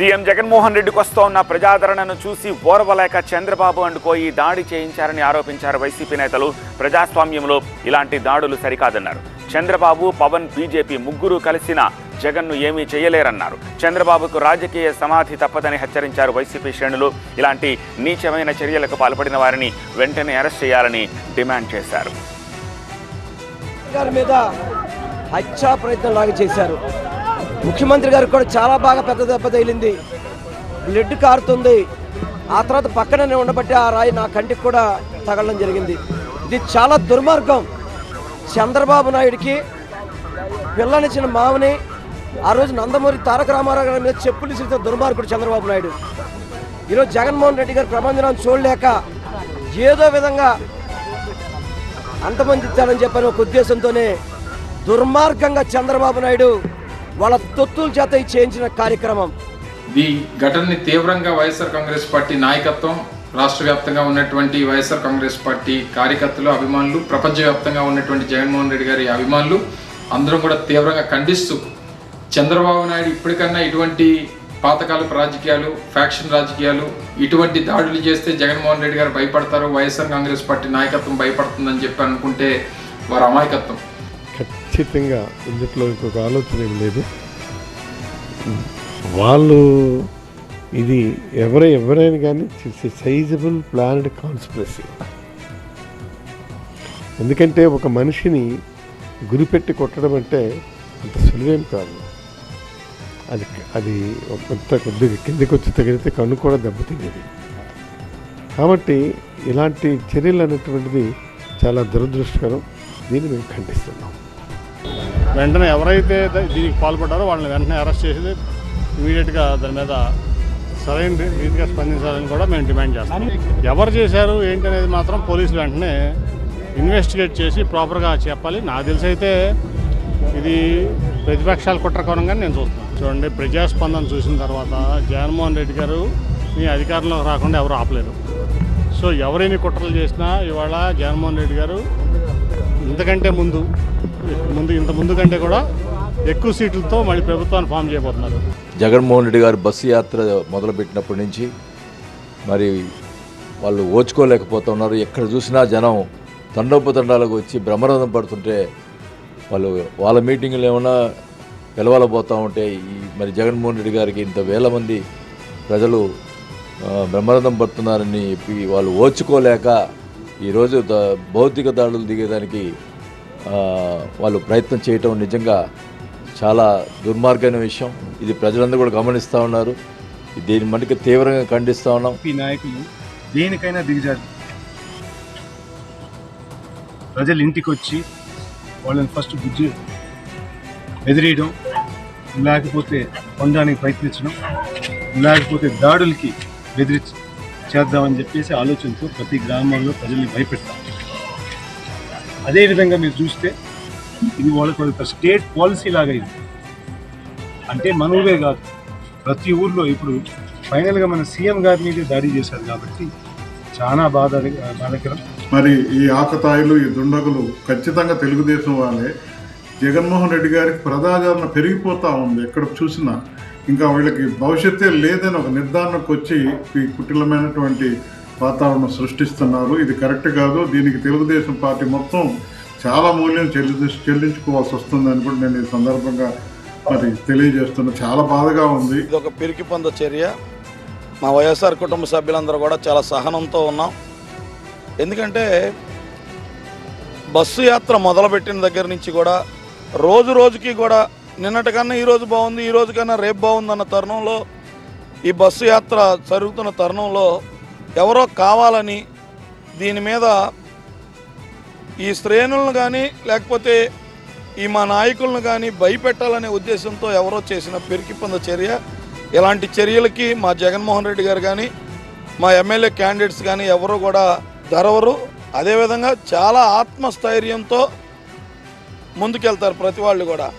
CM Jaganmohan రెడ్డికి ఉన్న ప్రజాదరణను చూసి ఓర్వలేక చంద్రబాబు అండుకోయి దాడి చేయించారని ఆరోపించారు వైసీపీ నేతలు. ప్రజాస్వామ్యంలో ఇలాంటి దాడులు సరికాదన్నారు. చంద్రబాబు పవన్ బీజేపీ ముగ్గురు కలిసిన జగన్ను ఏమీ చేయలేరన్నారు. చంద్రబాబుకు రాజకీయ సమాధి తప్పదని హెచ్చరించారు వైసీపీ శ్రేణులు. ఇలాంటి నీచమైన చర్యలకు పాల్పడిన వారిని వెంటనే అరెస్ట్ చేయాలని డిమాండ్ చేశారు. మీద హత్యా ప్రయత్నం లాగా చేశారు. ముఖ్యమంత్రి గారికి కూడా చాలా బాగా పెద్ద దెబ్బ తగిలింది. బ్లడ్ కారుతుంది. ఆ తర్వాత పక్కనే ఉండబట్టి ఆ రాయి నా కంటికి కూడా తగలడం జరిగింది. ఇది చాలా దుర్మార్గం. చంద్రబాబు నాయుడికి పిల్లనిచ్చిన మామని ఆ రోజు నందమూరి తారక రామారావు గారి మీద చెప్పులు ఇసిరితే దుర్మార్గుడు చంద్రబాబు నాయుడు. ఈరోజు జగన్మోహన్ రెడ్డి గారి ప్రబంధనాన్ని చూడలేక ఏదో విధంగా అంతమంది అంతమందించాలని చెప్పని ఒక ఉద్దేశంతోనే దుర్మార్గంగా చంద్రబాబు నాయుడు వాళ్ళ తొత్తుల చేత ఈ చేయించిన కార్యక్రమం. ఈ ఘటనని తీవ్రంగా వైఎస్ఆర్ కాంగ్రెస్ పార్టీ నాయకత్వం రాష్ట్ర వ్యాప్తంగా ఉన్నటువంటి వైఎస్ఆర్ కాంగ్రెస్ పార్టీ కార్యకర్తలు అభిమానులు ప్రపంచవ్యాప్తంగా ఉన్నటువంటి జగన్మోహన్ రెడ్డి గారి అభిమానులు అందరం కూడా తీవ్రంగా ఖండిస్తూ చంద్రబాబు నాయుడు ఇప్పటికన్నా ఇటువంటి పాతకాలపు రాజకీయాలు ఫ్యాక్షన్ రాజకీయాలు ఇటువంటి దాడులు చేస్తే జగన్మోహన్ రెడ్డి గారు భయపడతారు వైఎస్ఆర్ కాంగ్రెస్ పార్టీ నాయకత్వం భయపడుతుందని చెప్పి అనుకుంటే వారి అమాయకత్వం. ఖచ్చితంగా ఇందులో ఇంకొక ఆలోచన ఏం లేదు. వాళ్ళు ఇది ఎవరై ఎవరైనా కానీ సైజబుల్ ప్లానెడ్ కాన్స్పిరసీ. ఎందుకంటే ఒక మనిషిని గురిపెట్టి కొట్టడం అంటే అంత సులువేం కాదు. అది అది ఒక కొంత కొద్దిగా కిందకి వచ్చి తగిలితే కన్ను కూడా దెబ్బతింది కాబట్టి ఇలాంటి చర్యలు అనేటువంటిది చాలా దురదృష్టకరం. దీన్ని మేము ఖండిస్తున్నాం. వెంటనే ఎవరైతే దీనికి పాల్పడ్డారో వాళ్ళని వెంటనే అరెస్ట్ చేసి ఇమీడియట్గా దాని మీద సరైన రీతిగా స్పందించాలని కూడా మేము డిమాండ్ చేస్తాం. ఎవరు చేశారు ఏంటి అనేది మాత్రం పోలీసులు వెంటనే ఇన్వెస్టిగేట్ చేసి ప్రాపర్గా చెప్పాలి. నాకు తెలిసి అయితే ఇది ప్రతిపక్షాల కుట్రకోణంగా నేను చూస్తున్నాను. చూడండి ప్రజాస్పందన చూసిన తర్వాత జగన్మోహన్ రెడ్డి గారు మీ అధికారంలోకి రాకుండా ఎవరు ఆపలేరు. సో ఎవరైనా కుట్రలు చేసినా ఇవాళ జగన్మోహన్ రెడ్డి గారు ఇంతకంటే ముందు ముందు ఇంత ముందు కంటే కూడా ఎక్కువ సీట్లతో మళ్ళీ ప్రభుత్వాన్ని ఫామ్ చేయబోతున్నారు. జగన్మోహన్ రెడ్డి గారు బస్సు యాత్ర మొదలుపెట్టినప్పటి నుంచి మరి వాళ్ళు ఓచుకోలేకపోతున్నారు. ఎక్కడ చూసినా జనం తండోపతండాలకు వచ్చి బ్రహ్మరథం పడుతుంటే వాళ్ళు వాళ్ళ మీటింగులు ఏమైనా పిలవలపోతూ ఉంటే ఈ మరి జగన్మోహన్ రెడ్డి గారికి ఇంత వేల మంది ప్రజలు బ్రహ్మరథం పడుతున్నారని చెప్పి వాళ్ళు ఓచుకోలేక ఈరోజు ద భౌతిక దాడులు దిగేదానికి వాళ్ళు ప్రయత్నం చేయటం నిజంగా చాలా దుర్మార్గమైన విషయం. ఇది ప్రజలందరూ కూడా గమనిస్తూ ఉన్నారు. దీని మటుకు తీవ్రంగా ఖండిస్తూ ఉన్నాం. ఈ నాయకులు దేనికైనా దిగజారు. ప్రజలు ఇంటికి వచ్చి వాళ్ళని ఫస్ట్ బుజ్జి ఎదిరేయడం లేకపోతే పొందడానికి ప్రయత్నించడం లేకపోతే దాడులకి బెదిరించడం. చేద్దామని చెప్పేసి ఆలోచనతో ప్రతి గ్రామాల్లో ప్రజల్ని భయపెడతాం. అదేవిధంగా మీరు చూస్తే ఇది వాళ్ళకి ఒక స్టేట్ పాలసీ లాగా ఇది. అంటే మన ఊరే కాదు. ప్రతి ఊర్లో ఇప్పుడు ఫైనల్గా మన సీఎం గారి మీదే దాడి చేశారు కాబట్టి చాలా బాధ బాధకరం. మరి ఈ ఆకతాయిలు ఈ దుండగులు ఖచ్చితంగా తెలుగుదేశం వాళ్ళే. జగన్మోహన్ రెడ్డి గారికి ప్రజాదరణ పెరిగిపోతూ ఉంది. ఎక్కడ చూసినా ఇంకా వీళ్ళకి భవిష్యత్తే లేదని ఒక నిర్ధారణకు వచ్చి ఈ కుటిలమైనటువంటి వాతావరణం సృష్టిస్తున్నారు. ఇది కరెక్ట్ కాదు. దీనికి తెలుగుదేశం పార్టీ మొత్తం చాలా మూల్యం చెల్లి చెల్లించుకోవాల్సి వస్తుందని కూడా నేను ఈ సందర్భంగా మరి తెలియజేస్తున్నా. చాలా బాధగా ఉంది. ఇది ఒక పిరికి పొంద చర్య. మా వైఎస్ఆర్ కుటుంబ సభ్యులందరూ కూడా చాలా సహనంతో ఉన్నాం. ఎందుకంటే బస్సు యాత్ర మొదలుపెట్టిన దగ్గర నుంచి కూడా రోజు రోజుకి కూడా నిన్నటి కన్నా బాగుంది ఈ రోజు కన్నా రేపు బాగుంది అన్న తరుణంలో ఈ బస్సు యాత్ర జరుగుతున్న తరుణంలో ఎవరో కావాలని దీని మీద ఈ శ్రేణులను కానీ లేకపోతే ఈ మా నాయకులను కానీ భయపెట్టాలనే ఉద్దేశంతో ఎవరో చేసిన పెరికిపొంద చర్య. ఇలాంటి చర్యలకి మా జగన్మోహన్ రెడ్డి గారు కానీ మా ఎమ్మెల్యే క్యాండిడేట్స్ కానీ ఎవరు కూడా ధరవరు అదేవిధంగా చాలా ఆత్మస్థైర్యంతో ముందుకెళ్తారు ప్రతి వాళ్ళు కూడా.